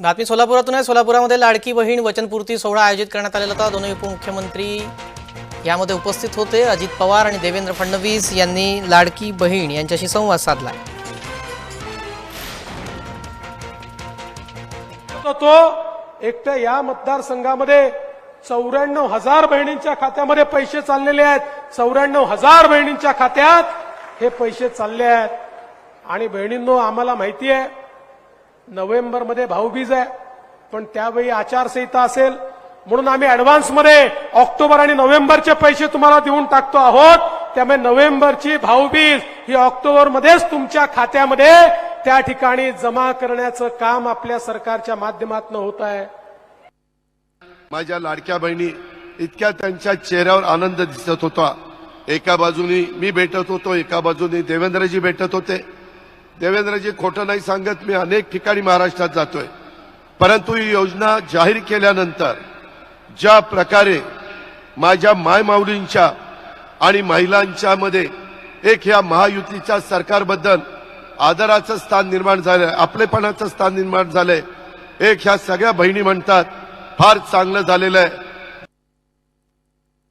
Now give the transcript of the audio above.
बातमी सोलापुरातून आहे. सोलापुरामध्ये लाडकी बहीण वचनपूर्ती सोहळा आयोजित करण्यात आलेला होता. दोन्ही उपमुख्यमंत्री यामध्ये उपस्थित होते. अजित पवार आणि देवेंद्र फडणवीस यांनी लाडकी बहीण यांच्याशी संवाद साधला. तर तो एकट्या या मतदारसंघामध्ये चौऱ्याण्णव हजार बहिणींच्या खात्यामध्ये पैसे चाललेले आहेत. चौऱ्याण्णव हजार बहिणींच्या खात्यात हे पैसे चालले आहेत. आणि बहिणींनो आम्हाला माहिती आहे नोव्हेंबरमध्ये भाऊबीज आहे. पण त्यावेळी आचारसंहिता असेल. म्हणून आम्ही ऍडव्हान्समध्ये ऑक्टोबर आणि नोव्हेंबरचे पैसे तुम्हाला देऊन टाकतो आहोत. त्यामुळे नोव्हेंबरची भाऊबीज ही ऑक्टोबरमध्येच तुमच्या खात्यामध्ये त्या ठिकाणी जमा करण्याचं काम आपल्या सरकारच्या माध्यमातून होत आहे. माझ्या लाडक्या बहिणी इतक्या त्यांच्या चेहऱ्यावर आनंद दिसत होता. एका बाजूनी मी भेटत होतो एका बाजूनी देवेंद्रजी भेटत होते. देवेंद्रजी खोटं नाही सांगत मी अनेक ठिकाणी महाराष्ट्रात जातोय. परंतु ही योजना जाहीर केल्यानंतर ज्या प्रकारे माझ्या मायमाऊलींच्या आणि महिलांच्या मध्ये एक ह्या महायुतीच्या सरकारबद्दल आदराचं स्थान निर्माण झालंय आपलेपणाचं स्थान निर्माण झालंय एक ह्या सगळ्या बहिणी म्हणतात फार चांगलं झालेलं आहे.